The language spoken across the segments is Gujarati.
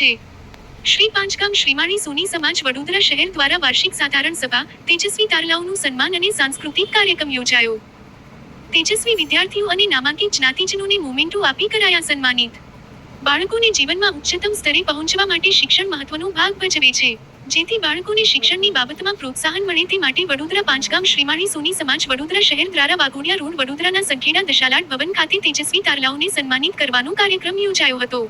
છે. શ્રી પાંચગામ શ્રીમાળી સોની સમાજ વડોદરા શહેર દ્વારા વાર્ષિક સાધારણ સભા, તેજસ્વી તારલાઓનું સન્માન અને સાંસ્કૃતિક કાર્યક્રમ યોજાયો. તેજસ્વી વિદ્યાર્થીઓ અને નામાંકિત જ્ઞાતિજનોને મોમેન્ટો આપી કરાયા સન્માનિત. બાળકોને જીવનમાં ઉચ્ચતમ સ્તરે પહોંચવા માટે શિક્ષણ મહત્વનો ભાગ ભજવે છે. જેથી બાળકોને શિક્ષણની બાબતમાં પ્રોત્સાહન મળે તે માટે વડોદરા પાંચગામ શ્રીમાળી સોની સમાજ વડોદરા શહેર દ્વારા વાઘોડિયા રોડ વડોદરાના સંખેડા દશાલાટ ભવન ખાતે તેજસ્વી તારલાઓને સન્માનિત કરવાનો કાર્યક્રમ યોજાયો હતો.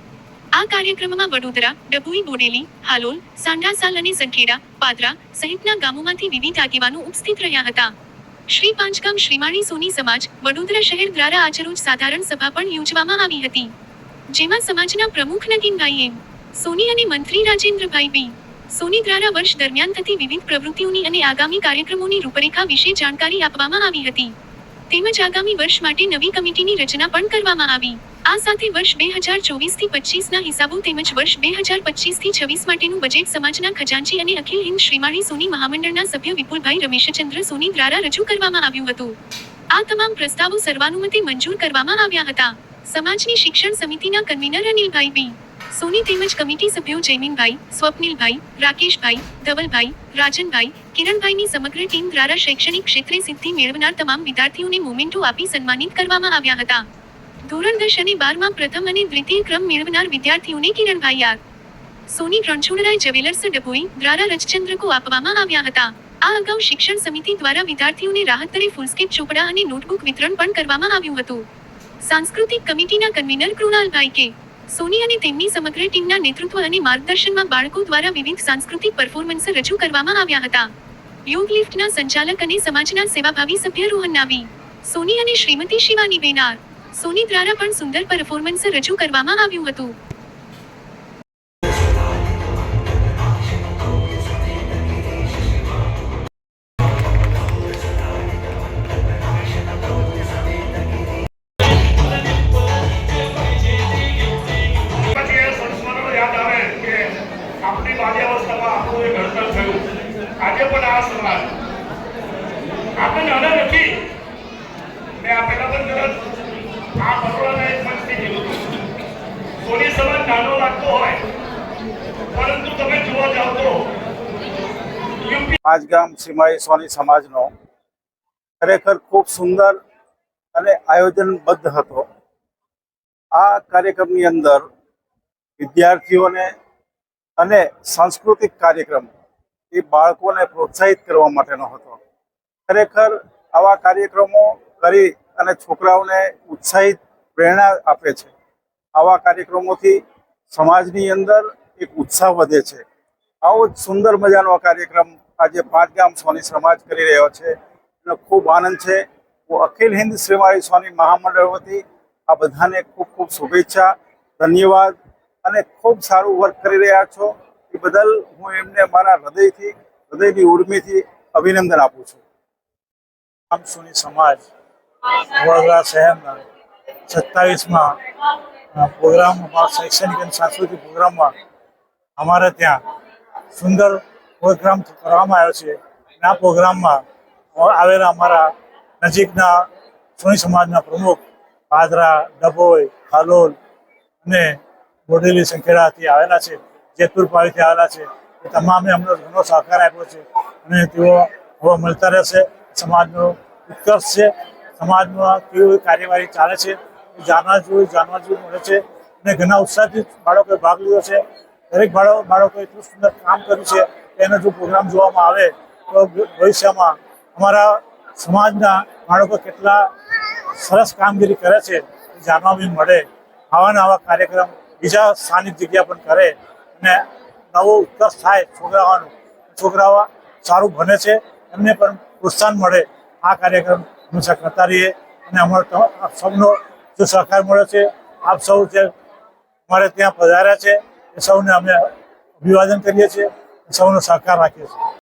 આ કાર્યક્રમમાં વડોદરા, ડભોઈ, બોડેલી, હાલોલ સાંઢાસાલ અને સંખેડા પાદરા સહિતના ગામોમાંથી વિવિધ આગેવાનો ઉપસ્થિત રહ્યા હતા. શ્રી પાંચગામ શ્રીમાળી સોની સમાજ વડોદરા શહેર દ્વારા આજરોજ સાધારણ સભા પણ યોજવામાં આવી હતી. જેમાં સમાજના પ્રમુખ નગીનભાઈ સોની અને મંત્રી રાજેન્દ્રભાઈ બી, સોની દ્વારા વર્ષ દરમિયાન થતી વિવિધ પ્રવૃત્તિઓની અને આગામી કાર્યક્રમોની રૂપરેખા વિશે જાણકારી આપવામાં આવી હતી. તેમજ આગામી વર્ષ માટે નવી કમિટીની રચના પણ કરવામાં આવી. આ સાથે વર્ષ બે હજાર ચોવીસથી પચીસના હિસાબો તેમજ વર્ષ બે હજાર પચીસથી છવ્વીસ માટેનું બજેટ સમાજના ખજાનચી અને અખિલ હિન્દ શ્રીમાળી સોની મહામંડળના સભ્ય વિપુલભાઈ રમેશચંદ્ર સોની દ્વારા રજૂ કરવામાં આવ્યું હતું. આ તમામ પ્રસ્તાવો સર્વાનુમતે મંજૂર કરવામાં આવ્યા હતા. સમાજની શિક્ષણ સમિતિના કન્વીનર અનિલભાઈ બી. સોની તેમજ કમિટી સભ્યો જૈમિનભાઈ સ્વપ્નિલભાઈ, રાકેશભાઈ, ધવલભાઈ, રાજનભાઈ, કિરણભાઈની સમગ્ર ટીમ દ્વારા શૈક્ષણિક ક્ષેત્રે સિદ્ધિ મેળવનાર તમામ વિદ્યાર્થીઓને મોમેન્ટો આપી સન્માનિત કરવામાં આવ્યા હતા. ધોરણ દસ અને બારમાં પ્રથમ અને દ્વિતીય ક્રમ મેળવનાર વિદ્યાર્થીઓને કિરણભાઈ આર સોની રણછોડરાય જવેલર્સ ડભોઈ દ્વારા રજચંદ્રકો આપવામાં આવ્યા હતા. આ અગાઉ શિક્ષણ સમિતિ દ્વારા વિદ્યાર્થીઓને રાહત દરે ફૂલસ્કેપ ચોપડા અને નોટબુક વિતરણ પણ કરવામાં આવ્યું હતું. સાંસ્કૃતિક કમિટીના કન્વીનર કૃણાલભાઈ કે સોની અને તેમની સમગ્ર ટીમના નેતૃત્વ અને માર્ગદર્શનમાં બાળકો દ્વારા વિવિધ સાંસ્કૃતિક પરફોર્મન્સ રજૂ કરવામાં આવ્યા હતા. યોગ લિફ્ટના સંચાલક અને સમાજના સેવાભાવી સભ્ય રોહન નાવી, સોની અને શ્રીમતી શિવાની બેનાર સોની દ્વારા પણ સુંદર પરફોર્મન્સ રજૂ કરવામાં આવ્યું હતું. આજે પણ આ સમાજ. આપણે નાના નથી. મેં આ પહેલા પણ તરત આ બરોડાના એક મંચથી કીધું સોની સમાજ નાનો લાગતો હોય, પરંતુ તમે જોવા જાઓ તો યુપી પાંચગામ સીમાઈ સમાજનો ખરેખર ખૂબ સુંદર અને આયોજનબદ્ધ હતો. આ કાર્યક્રમની અંદર વિદ્યાર્થીઓને અને સાંસ્કૃતિક કાર્યક્રમ એ બાળકોને પ્રોત્સાહિત કરવા માટેનો હતો. ખરેખર આવા કાર્યક્રમો કરી અને છોકરાઓને ઉત્સાહિત પ્રેરણા આપે છે. આવા કાર્યક્રમોથી સમાજની અંદર એક ઉત્સાહ વધે છે. આવો જ સુંદર મજાનો કાર્યક્રમ આજે પાંચ ગામ સોની સમાજ કરી રહ્યો છે. એનો ખૂબ આનંદ છે. હું અખિલ હિન્દ શ્રીમાળી સોની મહામંડળ વતી આ બધાને ખૂબ ખૂબ શુભેચ્છા, ધન્યવાદ અને ખૂબ સારું વર્ક કરી રહ્યા છો. એ બદલ હું એમને મારા હૃદયથી, હૃદયની ઉર્મિથી અભિનંદન આપું છું. આમ સોની સમાજ, વડોદરા શહેરના સત્તાવીસમાં પ્રોગ્રામમાં શૈક્ષણિક અને સાંસ્કૃતિક પ્રોગ્રામમાં અમારે ત્યાં સુંદર પ્રોગ્રામ કરવામાં આવ્યો છે. આ પ્રોગ્રામમાં આવેલા અમારા નજીકના સોની સમાજના પ્રમુખ પાદરા ડભોઈ, હાલોલ અને બોડેલી સંખેડાથી આવેલા છે. જેતપુર પાડીથી આવેલા છે. એ તમામે અમને ઘણો સહકાર આપ્યો છે. અને તેઓ હવે મળતા રહેશે. સમાજનો ઉત્કર્ષ છે. સમાજમાં કેવી કાર્યવાહી ચાલે છે. જાણવા જેવું જાણવા જેવું મળે છે. અને ઘણા ઉત્સાહથી બાળકોએ ભાગ લીધો છે. દરેક બાળકો, બાળકોએ એટલું સુંદર કામ કર્યું છે એનો જો પ્રોગ્રામ જોવામાં આવે, તો ભવિષ્યમાં અમારા સમાજના બાળકો કેટલા સરસ કામગીરી કરે છે જાણવા બી મળે. આવા ને આવા કાર્યક્રમ બીજા સ્થાનિક જગ્યા પણ કરે. અને નવો ઉત્કર્ષ થાય છોકરાઓનું. છોકરાઓ સારું ભણે છે, એમને પણ પ્રોત્સાહન મળે. આ કાર્યક્રમ હંમેશા કરતા રહીએ અને અમારો સૌનો જો સહકાર મળે છે, આપ સૌ જે અમારે ત્યાં પધાર્યા છે, એ સૌને અમે અભિવાદન કરીએ છીએ સૌનો સહકાર રાખીએ છીએ.